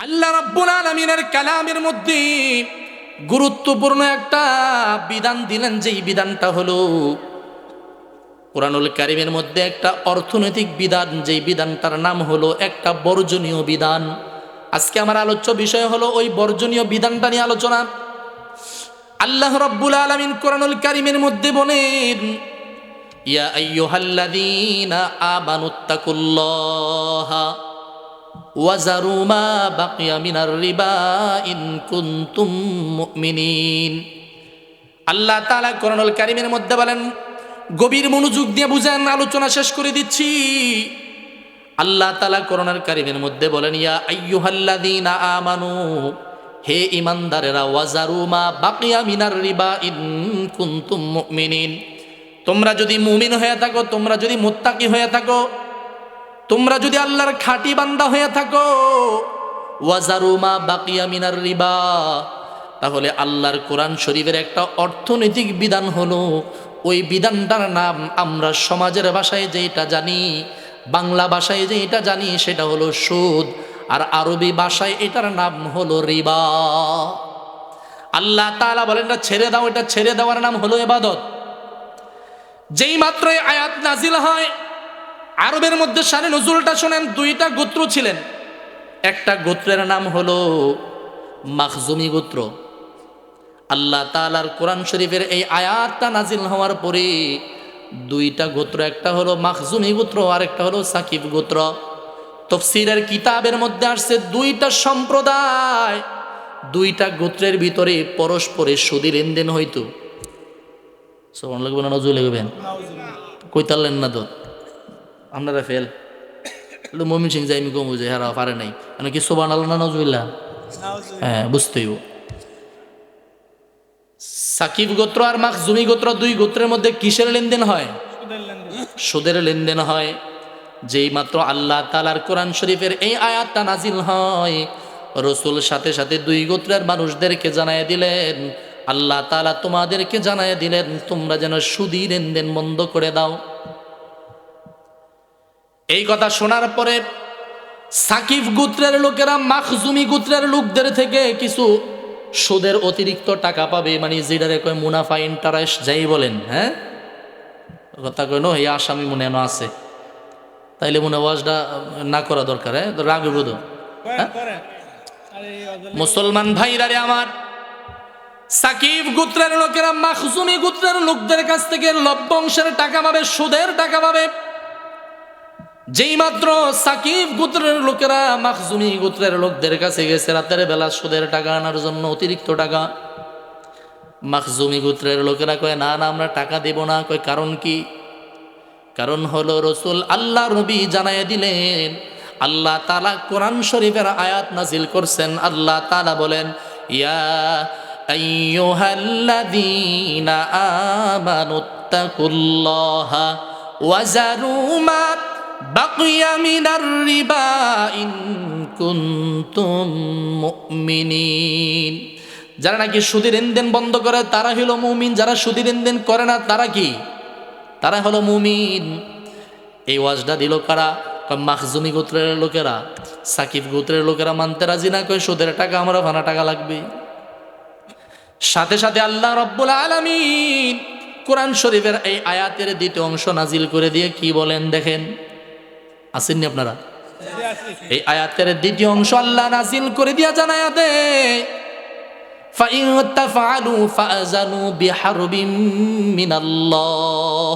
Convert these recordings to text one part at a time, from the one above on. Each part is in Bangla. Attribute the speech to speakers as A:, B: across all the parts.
A: আল্লাহ রাব্বুল আলামিনের কালামের মধ্যে গুরুত্বপূর্ণ একটা বিধান দিলেন যেই বিধানটা হলো কোরআনুল কারিমের মধ্যে একটা অর্থনৈতিক বিধান যেই বিধানটার নাম হলো একটা বর্জনীয় বিধান। আজকে আমার আলোচ্য বিষয় হলো ওই বর্জনীয় বিধানটা নিয়ে আলোচনা। আল্লাহ রব্বুল আলামিন কোরআনুল কারিমের মধ্যে বলেন, ইয়া আইয়ুহাল্লাযীনা আমানুত্তাকুল্লাহা মিনার রিবা আল্লাহ তাআলা কোরআনুল কারিমের মধ্যে বলেন, গভীর মনোযোগ দিয়ে বুঝেন, আলোচনা শেষ করে দিচ্ছি। আল্লাহ তাআলা কোরআনুল কারিমের মধ্যে বলেন, ইয়া আমানু, হে ইমানদারেরা মিনার রিবা তোমরা যদি মুমিন হয়ে থাকো, তোমরা যদি মুত্তাকি হয়ে থাকো তোমরা যদি আল্লাহর খাঁটি বান্দা হয়ে থাকো ওয়াজারুমা বাকিয়া মিনার রিবা, তাহলে আল্লাহর কোরআন শরীফের একটা অর্থনৈতিক বিধান হলো, ওই বিধানটার নাম আমরা সমাজের ভাষায় যেটা জানি, বাংলা ভাষায় যেটা জানি, সেটা হলো সুদ, আর আরবি ভাষায় এটার নাম হলো রিবা। আল্লাহ তাআলা বলেন না ছেড়ে দাও, এটা ছেড়ে দেওয়ার নাম হলো এবাদত যেই মাত্রই আয়াত নাজিল হয় আরবের মধ্যে সারে নজরুলটা শোনেন, দুইটা গোত্র ছিলেন। একটা গোত্রের নাম হলো মাখজুমি গোত্র। আল্লাহ তালার কোরআন শরীফের এই আয়াতটা নাজিল হওয়ার পরে দুইটা গোত্র, একটা হলো মাখজুমি গোত্র আর একটা হলো সাকিব গোত্র। তফসিরের কিতাবের মধ্যে আসছে দুইটা সম্প্রদায়, দুইটা গোত্রের ভিতরে পরস্পরের সুদী লেনদেন হইতো। সোমান লাগবে না নজর লাগবেন কইতালেন না তো। আপনারা ফেল। মমিন সিং যাই কম বুঝে হারা পারে নাই। মানে কি সোবান আল্লাহ না নজুল্লাহ হ্যাঁ বুঝতেই সাকিব গোত্র আর মাখজুমি গোত্র দুই গোত্রের মধ্যে কিসের লেনদেন হয়? সুদের লেনদেন। হয়। যেই মাত্র আল্লাহ তালার কোরআন শরীফের এই আয়াতটা নাজিল হয় রসুল সাথে সাথে দুই গোত্রের মানুষদেরকে জানায় দিলেন আল্লাহ তালা তোমাদেরকে জানায় দিলেন তোমরা যেন সুদী লেনদেন বন্ধ করে দাও। এই কথা শোনার পরে সাকিব গোত্রের লোকেরা, মাখজুমি গোত্রের লোকদের থেকে কিছু সুদের অতিরিক্ত টাকা পাবে মানে যেটারে কয় মুনাফা ইন্টারেস্ট যাই বলেন হ্যাঁ? কথা কয়, নো, এই আসামি মনে আছে। তাইলে মনে ওয়াজটা না করা দরকার হ্যাঁ? রাগ বোধ মুসলমান ভাইরারে আমার, সাকিব গোত্রের লোকেরা, মাখজুমি গোত্রের লোকদের কাছ থেকে লভ্যাংশের টাকা পাবে, সুদের টাকা পাবে। যেই মাত্র সাকিব গোত্রের লোকেরা মাখজুমি গোত্রের লোকদের কাছে গেছে, রাতের বেলা সুদের টাকা আনার জন্য অতিরিক্ত টাকা। মাখজুমি গোত্রের লোকেরা কয়, না না, আমরা টাকা দেব না। কয়, কারণ কি? কারণ হলো রসুল আল্লাহ রবি জানায় দিলেন, আল্লাহ তালা কোরআন শরীফের আয়াত নাজিল করছেন। আল্লাহ তালা বলেন, ইয়া আমানুত্তাকুল্লাহা ওয়াজারু মা রিবা যারা নাকি সুদী লেনদেন বন্ধ করে, তারা হলো মুমিন। যারা সুদী লেনদেন করে না, তারা কি? তারা হলো মুমিন। এই ওয়াজটা দিল কারা? মাখজুমি গোত্রের লোকেরা, সাকিব গোত্রের লোকেরা মানতে রাজি না, কয় সুদের টাকা আমরা ভানা টাকা লাগবে। সাথে সাথে আল্লাহ রব্বুল আলামিন কোরআন শরীফের এই আয়াতের দ্বিতীয় অংশ নাজিল করে দিয়ে কি বলেন দেখেন? আসেননি আপনারা এই আয়াতের দ্বিতীয় অংশ আল্লাহ নাজিল করে দিয়া জানায়া দে فإن تفعلوا فأذنوا بحرب من الله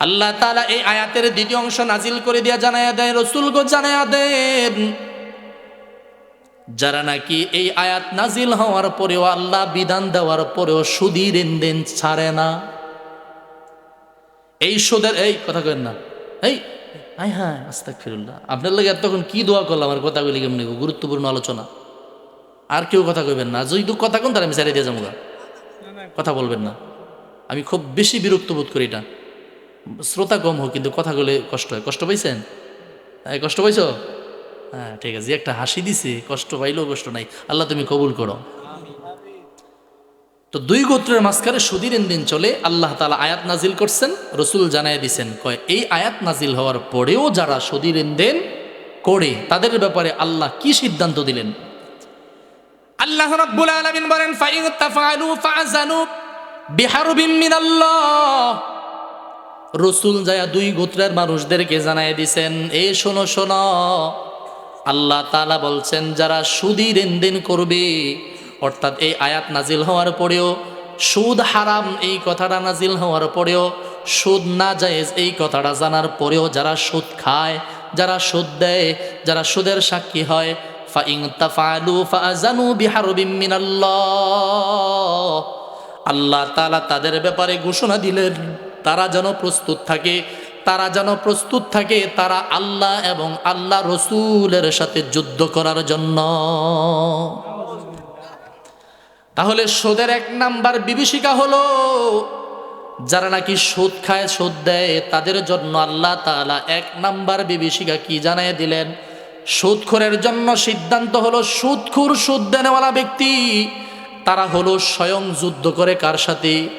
A: আল্লাহ তাআলা এই আয়াতের দ্বিতীয় অংশ নাজিল করে দিয়া জানায়া দেয় রসুল গো জানায়া দেন যারা নাকি এই আয়াত নাজিল হওয়ার পরেও আল্লাহ বিধান দেওয়ার পরেও সুদী লেনদেন ছাড়ে না এই সুদের এই কথা কেন না এই আই হ্যাঁ আস্তাক ফিরুল্লাহ আপনার লাগে এতক্ষণ কি দোয়া করলাম আমার কথাগুলি কেমনি গুরুত্বপূর্ণ আলোচনা। আর কেউ কথা কইবেন না। যদি কথা কোন তার আমি ছেড়ে দিয়ে যাব। কথা বলবেন না। আমি খুব বেশি বিরক্ত বোধ করি এটা। শ্রোতা কম হোক, কিন্তু কথাগুলো কষ্ট হয়। কষ্ট পাইছেন? হ্যাঁ কষ্ট পাইছো? হ্যাঁ ঠিক আছে। একটা হাসি দিছে, কষ্ট পাইলেও কষ্ট নাই। আল্লাহ তুমি কবুল করো। তো দুই গোত্রের মাঝখানে সুদী লেনদেন চলে আল্লাহ তালা আয়াত নাজিল করছেন রসুল জানাই দিছেন কয় এই আয়াত নাজিল হওয়ার পরেও যারা সুদী লেনদেন করে তাদের ব্যাপারে আল্লাহ কি সিদ্ধান্ত দিলেন? আল্লাহ রাব্বুল আলামিন বলেন ফাইন তাফআলু ফাআজানু বিহারবিন মিনাল্লাহ। রসুল যায়া দুই গোত্রের মানুষদেরকে জানাই দিছেন এ শোনো শোনো। আল্লাহ তালা বলছেন যারা সুদি লেনদেন করবে অর্থাৎ এই আয়াত নাজিল হওয়ার পরেও সুদ হারাম এই কথাটা নাজিল হওয়ার পরেও সুদ না জায়েজ এই কথাটা জানার পরেও যারা সুদ খায়, যারা সুদ দেয়, যারা সুদের সাক্ষী হয় ফাইং তাফালু ফাজানু বিহারবিম মিনাল্লাহ। আল্লাহ তালা তাদের ব্যাপারে ঘোষণা দিলেন, তারা যেন প্রস্তুত থাকে, তারা যেন প্রস্তুত থাকে, তারা আল্লাহ এবং আল্লাহ রসুলের সাথে যুদ্ধ করার জন্য। তাহলে সোদের এক নাম্বার বিভীষিকা হলো, যারা নাকি সুদ খায়, সুদ দেয়, তাদের জন্য আল্লাহ তাআলা এক নাম্বার বিভীষিকা কি জানাই দিলেন? সুদখোরের জন্য সিদ্ধান্ত হলো সুদখুর, সুদ দেনেওয়ালা ব্যক্তি, তারা হলো স্বয়ং যুদ্ধ করে কার সাথে?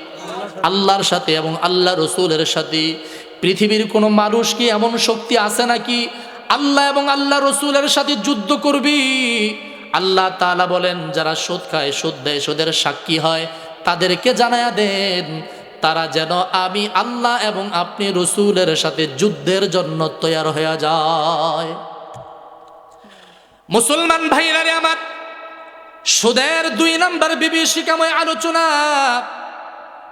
A: আল্লাহর সাথে এবং আল্লাহ রসুলের সাথে। পৃথিবীর কোনো মানুষ কি এমন শক্তি আছে নাকি? আল্লাহ এবং আল্লাহ রসুলের সাথে যুদ্ধ করবি আল্লাহ তাআলা বলেন, যারা সুদ খায়, সুদ দেয়, সুদের সাক্ষী হয়, তাদেরকে জানায়া দেন, তারা যেন আমি আল্লাহ এবং আপনি রসুলের সাথে যুদ্ধের জন্য তৈয়ার হয়ে যায়। মুসলমান ভাইরা রে আমার, সুদের দুই নম্বর বিভীষিকাময় আলোচনা,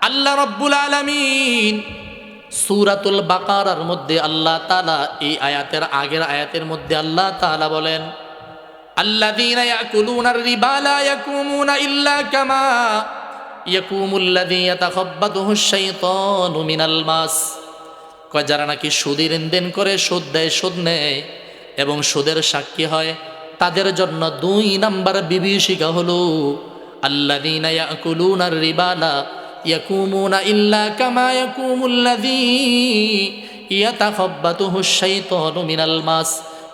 A: আল্লাহ রব্বুল আলমিন সুরাতুল বাকারার মধ্যে আল্লাহ তালা এই আয়াতের আগের আয়াতের মধ্যে আল্লাহ তালা বলেন الذين يأكلون الربا لا يقومون إلا كما يقوم الذي يتخبطه الشيطان من الماس কয় যারা নাকি সুদের লেনদেন করে সুদ দেয় সুদ নেয় এবং সুদের সাক্ষী হয় তাদের জন্য দুই নাম্বার বিভীষিকা হলো আল্লাযীনা ইয়াকুলুনা আর-রিবালা ইয়াকুমুনা ইল্লা কামা ইয়াকুমুল্লাযী ইয়াতাখাব্বাতুহু আশ-শাইতানু মিনাল মাস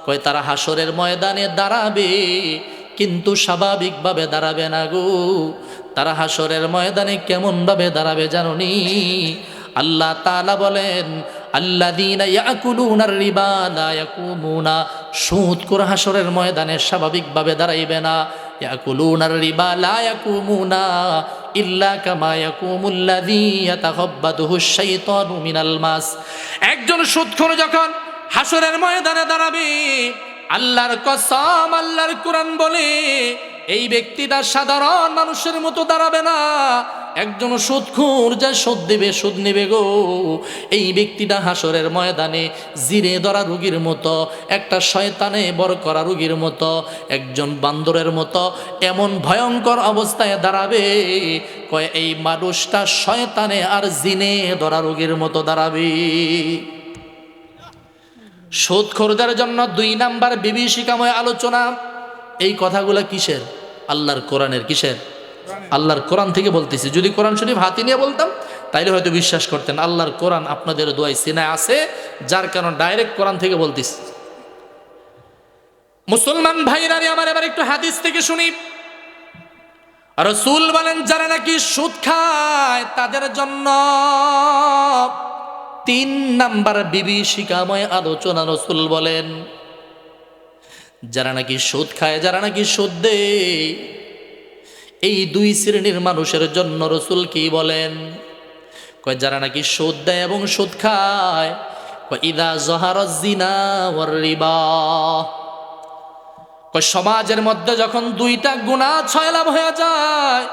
A: কয়, তারা হাসরের ময়দানে দাঁড়াবে, কিন্তু স্বাভাবিকভাবে দাঁড়াবে না গো। তারা হাসরের ময়দানে কেমনভাবে দাঁড়াবে জানুনি? আল্লাহ তাআলা বলেন, আল্লাযীনা ইয়াকুলুনা আর-রিবা লা ইয়াকুমুনা। সুদ করে হাসরের ময়দানে স্বাভাবিকভাবে দাঁড়াইবে না। ইয়াকুমুনা ইল্লা একজন সুদখোর যখন হাসরের ময়দানে দাঁড়াবে। আল্লাহর কসম, আল্লাহর কোরআন বলে, এই ব্যক্তিটা সাধারণ মানুষের মতো দাঁড়াবে না। একজন সুদখুর যা সুদ দেবে, সুদ নেবে গো। এই ব্যক্তিটা হাসরের ময়দানে জিরে ধরা রুগীর মতো, একটা শয়তানে বর করা রুগীর মতো, একজন বান্দরের মতো, এমন ভয়ঙ্কর অবস্থায় দাঁড়াবে। কয়, এই মানুষটা শয়তানে আর জিনে ধরা রুগীর মতো দাঁড়াবে। সুদখোরদের জন্য দুই নাম্বার বিভীষিকাময় আলোচনা। এই কথাগুলো কিসের? আল্লাহর কোরআনের কিসের? আল্লাহর কোরআন থেকে বলতেছি। যদি কোরআন শরীফ হাতে নিয়ে বলতাম, তাইলে হয়তো বিশ্বাস করতেন, আল্লাহর কোরআন আপনাদের দোয়াই সিনায় আছে, যার কারণ ডাইরেক্ট কোরআন থেকে বলতেছি। মুসলমান ভাইরারে আমার এবার একটু হাদিস থেকে শুনি। রসুল বলেন, যারা নাকি সুদ খায়, তাদের জন্য তিন নাম্বার বিবি বিভীষিকাময় আলোচনা রসুল বলেন, যারা নাকি সুদ খায়, যারা নাকি সুদ দেয়, এই দুই শ্রেণির মানুষের জন্য রসুল কি বলেন? কয়, যারা নাকি সুদ দেয় এবং সুদ খায় ইদা জহার জিনা ওয়ার রিবা। কয়, সমাজের মধ্যে যখন দুইটা গুণা ছয় লাভ হয়ে যায়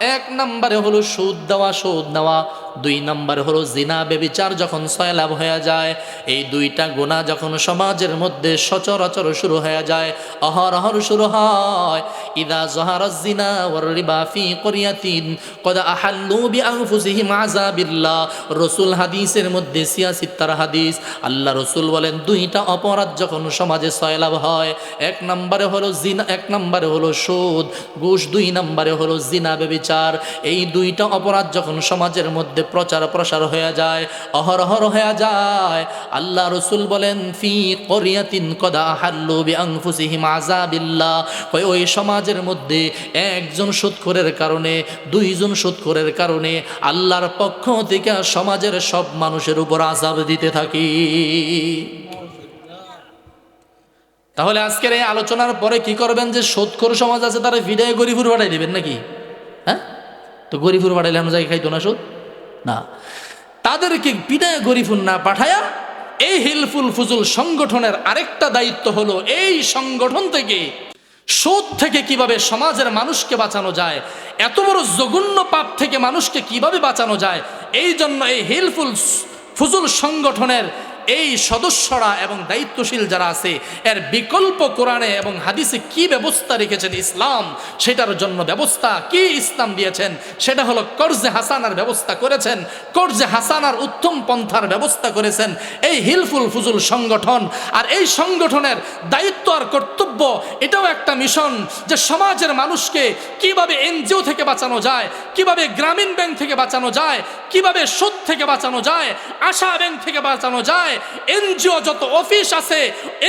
A: এক নম্বরে হলো সুদ দেওয়া, সুদ নেওয়া। দুই নম্বরে হলো জিনা, বেবিচার যখন সয়লাভ হয়ে যায়, এই দুইটা গুণা যখন সমাজের মধ্যে সচরাচর শুরু হয়ে যায় অহরহর শুরু হয়। ইদা জহার জিনা ওয়ার রিবা ফি করিয়াতিন, কদ আহাল্লু বি আনফুসিহিম আযাবিল্লাহ। রাসূল হাদিসের মধ্যে সিয়াসিত্তার হাদিস, আল্লাহ রসুল বলেন, দুইটা অপরাধ যখন সমাজে সয়লাভ হয়, এক নম্বরে হলো জিনা, এক নম্বরে হলো সুদ, ঘুষ, দুই নম্বরে হলো জিনা, বেবিচার এই দুইটা অপরাধ যখন সমাজের মধ্যে প্রচার প্রসার হয়ে যায়, অহরহর হয়ে যায়, আল্লাহ রসুল বলেন, ফি করিয়াতিন কদা হাল্লু বি আনফুসিহিম আযাবিল্লাহ। কয় ওই সমাজের মধ্যে একজন সুদখোরের কারণে, দুইজন সুদখোরের কারণে আল্লাহর পক্ষ থেকে সমাজের সব মানুষের উপর আজাব দিতে থাকি। তাহলে আজকের এই আলোচনার পরে কি করবেন যে সোদখোর সমাজ আছে, তারা ভিডিও গরিবুর পাঠাই দিবেন নাকি? হ্যাঁ? তো গরিবুর পাঠাইলে আমরা যাই খাইতো না সুদ না। তাদেরকে বিদায় গরিফুন না পাঠায়া এই হিলফুল ফুজুল সংগঠনের আরেকটা দায়িত্ব হলো এই সংগঠন থেকে সুদ থেকে কীভাবে সমাজের মানুষকে বাঁচানো যায়, এত বড় জঘন্য পাপ থেকে মানুষকে কীভাবে বাঁচানো যায়, এই জন্য এই হিলফুল ফুজুল সংগঠনের এই সদস্যরা এবং দায়িত্বশীল যারা আছে, এর বিকল্প কোরআনে এবং হাদিসে কি ব্যবস্থা রেখেছেন ইসলাম? সেটার জন্য ব্যবস্থা কি ইসলাম দিয়েছেন? সেটা হলো কর্জে হাসানার ব্যবস্থা করেছেন, কর্জে হাসানার উত্তম পন্থার ব্যবস্থা করেছেন, এই হিলফুল ফুজুল সংগঠন। আর এই সংগঠনের দায়িত্ব আর কর্তব্য, এটাও একটা মিশন যে সমাজের মানুষকে কীভাবে এনজিও থেকে বাঁচানো যায়, কীভাবে গ্রামীণ ব্যাংক থেকে বাঁচানো যায়, কীভাবে সুদ থেকে বাঁচানো যায়, আশা ব্যাংক থেকে বাঁচানো যায় এনজিও যত অফিস আছে,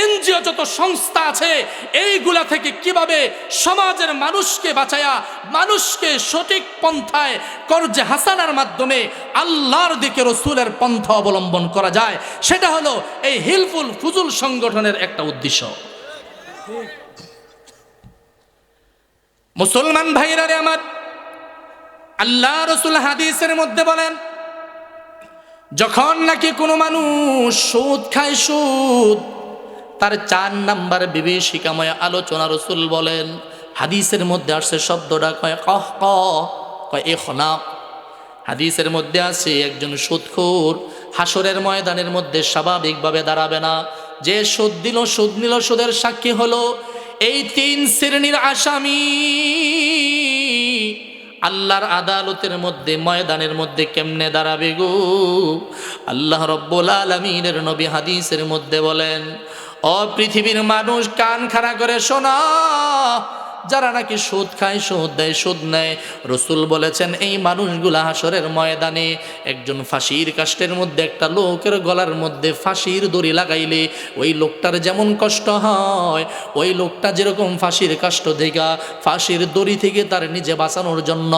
A: এনজিও যত সংস্থা আছে, এইগুলা থেকে কীভাবে সমাজের মানুষকে বাঁচায়া, মানুষকে সঠিক পন্থায় কর্জে হাসানার মাধ্যমে আল্লাহর দিকে রসুলের পন্থা অবলম্বন করা যায়, সেটা হলো এই হিলফুল ফুজুল সংগঠনের একটা উদ্দেশ্য। মুসলমান ভাইরা রে আমার, আল্লাহ রসুল হাদিসের মধ্যে বলেন যখন নাকি কোনো মানুষ সুদ খায় সুদ, তার চার নাম্বার বিভীষিকাময় আলোচনা রসুল বলেন, হাদিসের মধ্যে আসছে শব্দটা কয় কহ কয় এ খনাক হাদিসের মধ্যে আছে একজন সুদখোর হাসরের ময়দানের মধ্যে স্বাভাবিকভাবে দাঁড়াবে না। যে সুদ দিল, সুদ নিল, সুদের সাক্ষী হলো এই তিন শ্রেণির আসামি। আল্লাহর আদালতের মধ্যে, ময়দানের মধ্যে কেমনে দাঁড়াবে গো? আল্লাহ রব্বুল আলমিনের নবী হাদিসের মধ্যে বলেন, অ পৃথিবীর মানুষ, কান খাড়া করে শোনা যারা নাকি সুদ খায়, সুদ দেয়, সুদ নেয়। রসুল বলেছেন, এই মানুষগুলা হাসরের ময়দানে একজন ফাঁসির কাষ্টের মধ্যে, একটা লোকের গলার মধ্যে ফাঁসির দড়ি লাগাইলে ওই লোকটার যেমন কষ্ট হয়, ওই লোকটা যেরকম ফাঁসির কাষ্ট দেখা, ফাঁসির দড়ি থেকে তার নিজে বাঁচানোর জন্য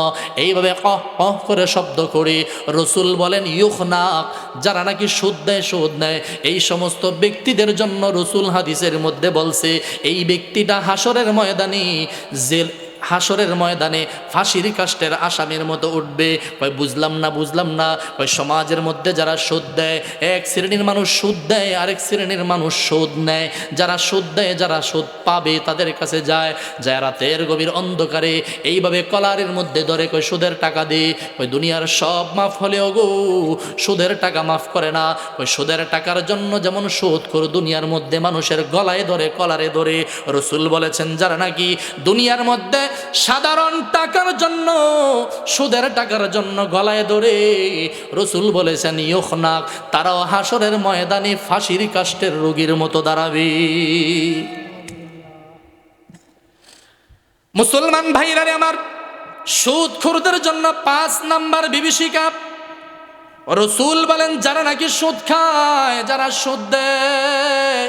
A: এইভাবে কহ কহ করে শব্দ করে রসুল বলেন ইউখনাক যারা নাকি সুদ দেয়, সুদ নেয়। এই সমস্ত ব্যক্তিদের জন্য রসুল হাদিসের মধ্যে বলছে, এই ব্যক্তিটা হাসরের ময়দানে zil হাসরের ময়দানে ফাঁসির কাষ্টের আসামির মতো উঠবে। কয়, বুঝলাম না বুঝলাম না। কয়, সমাজের মধ্যে যারা সুদ দেয়, এক শ্রেণির মানুষ সুদ দেয়, আরেক শ্রেণির মানুষ সুদ নেয়। যারা সুদ দেয়, যারা সুদ পাবে, তাদের কাছে যায়। যায় রাতের গভীর অন্ধকারে, এইভাবে কলারের মধ্যে ধরে কয়, সুদের টাকা দে। কয়, দুনিয়ার সব মাফ হলেও গো সুদের টাকা মাফ করে না। ওই সুদের টাকার জন্য যেমন সুদ করে, দুনিয়ার মধ্যে মানুষের গলায় ধরে, কলারে ধরে। রসুল বলেছেন, যারা নাকি দুনিয়ার মধ্যে সাধারণ টাকার জন্য, সুদের টাকার জন্য গলায় ধরে রসুল বলেছেন ইয়খনাক তারাও হাসরের ময়দানে ফাঁসির কাষ্টের রোগীর মতো দাঁড়াবে। মুসলমান ভাইরারে আমার সুদ খুরদের জন্য পাঁচ নাম্বার বিভীষিকা। রসুল বলেন, যারা নাকি সুদ খায়, যারা সুদ দেয়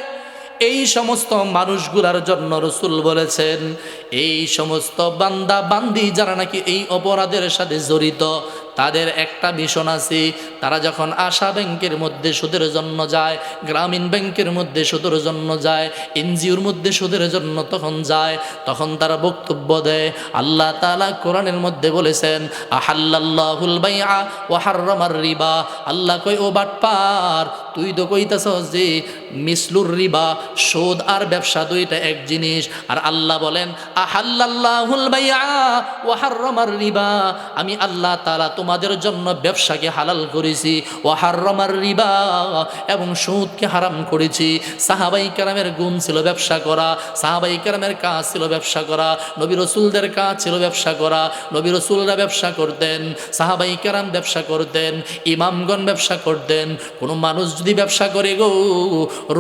A: এই সমস্ত মানুষগুলার জন্য রসুল বলেছেন, এই সমস্ত বান্দা বান্দি যারা নাকি এই অপরাধের সাথে জড়িত, তাদের একটা মিশন আছে, তারা যখন আশা ব্যাংকের মধ্যে সুদের জন্য যায়, গ্রামীণ ব্যাংকের মধ্যে সুদের জন্য যায়, এনজিওর মধ্যে সুদের জন্য তখন যায়, তখন তারা বক্তব্য দেয়। আল্লাহ তালা কোরআনের মধ্যে বলেছেন আহাল্লাহুল বাইআ ও হার্রমার রিবা। আল্লাহ কই ও বাটপার, তুই তো কইতাছ যে মিসলুর রিবা, সুদ আর ব্যবসা দুইটা এক জিনিস। আর আল্লাহ বলেন আহাল্লাহুল বাইআ ও হার্রমার রিবা। আমি আল্লাহ তালা তোমাদের জন্য ব্যবসাকে হালাল করেছি ও হার্রমার রিবা, এবং সুদকে হারাম করেছি। সাহাবাই কারামের গুণ ছিল ব্যবসা করা, সাহাবাই কারামের কাজ ছিল ব্যবসা করা, নবী রসুলদের কাজ ছিল ব্যবসা করা, নবী রসুলরা ব্যবসা করতেন, সাহাবাই কারাম ব্যবসা করতেন, ইমামগণ ব্যবসা করতেন। কোনো মানুষ যদি ব্যবসা করে গো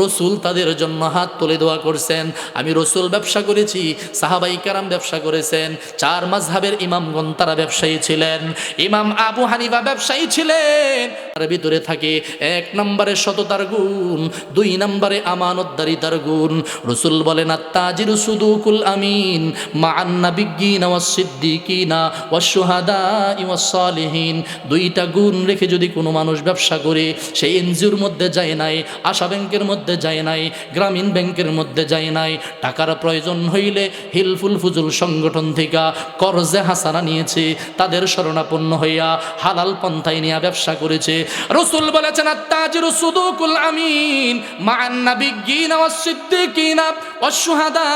A: রসুল তাদের জন্য হাত তুলে দোয়া করছেন। আমি রসুল ব্যবসা করেছি, সাহাবাই কারাম ব্যবসা করেছেন, চার মাঝহাবের ইমামগণ তারা ব্যবসায়ী ছিলেন। ইমাম আবু হানিফা ব্যবসায়ী ছিলেন। তার ভিতরে থাকে এক নম্বরে সততার গুণ, দুই নম্বরে আমানতদারিতার গুণ। রসুল বলেন আত্মাজির সুদুকুল আমিন মা আন্না বিজ্ঞিন সিদ্দিকিনা ওয়াসুহাদা ইওয়াসলিহীন দুইটা গুণ রেখে যদি কোনো মানুষ ব্যবসা করে সেই এনজিওর মধ্যে যায় নাই, আশা ব্যাংকের মধ্যে যায় নাই, গ্রামীণ ব্যাংকের মধ্যে যায় নাই। টাকার প্রয়োজন হইলে হিলফুল ফুজুল সংগঠন থেকে করজে হাসানা নিয়েছে, তাদের শরণাপন্ন হইয়া হালাল পন্থায় নিয়ে ব্যবসা করেছে। রসুল বলেছেন আত্মাজির সুদুকুল আমিন মান্না বিজ্ঞিন সিদ্দিকিনা অসুহাদা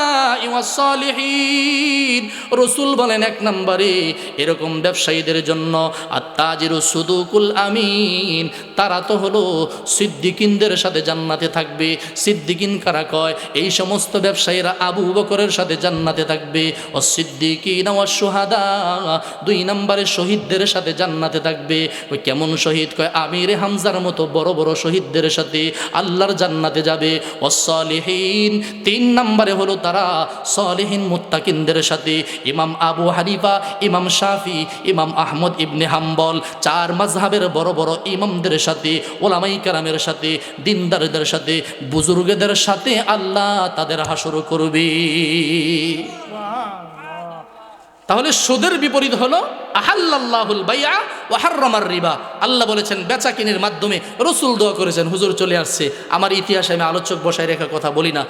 A: সলিহীন। রসুল বলেন, এক নম্বরে এরকম ব্যবসায়ীদের জন্য আত্মাজির সুদুকুল আমিন তারা তো হলো সিদ্দিকিনদের সাথে জান্নাতে থাকবে। সিদ্দিকিন কারা কয়? এই সমস্ত ব্যবসায়ীরা আবু বকরের সাথে জান্নাতে থাকবে। ও সিদ্দিকিন ও সোহাদা দুই নম্বরে শহীদদের সাথে জান্নাতে থাকবে। ওই কেমন শহীদ কয়? আমির হামজার মতো বড় বড় শহীদদের সাথে আল্লাহর জান্নাতে যাবে। ও সলিহীন তিন নম্বরে হলো তারা সলিহীন মুত্তাকিনদের সাথে। ইমাম আবু হানিফা, ইমাম শাফি, ইমাম আহমদ ইবনে হাম্বল, চার মাঝহাবের বড় বড় ইমামদের সাথে ওলামাই কারামের সাথে, দিনদারদের সাথে, বুজুর্গদের সাথে আল্লাহ তাদের হাসর করবে। তাহলে সুদের বিপরীত হলো আহাল্লাহুল বাইয়া ও হার্রমার রিবা। আল্লাহ বলেছেন, বেচা কিনের মাধ্যমে রসুল দোয়া করেছেন, হুজুর চলে আসছে। আমার ইতিহাসে আমি আলোচক বসায় রেখা কথা বলি না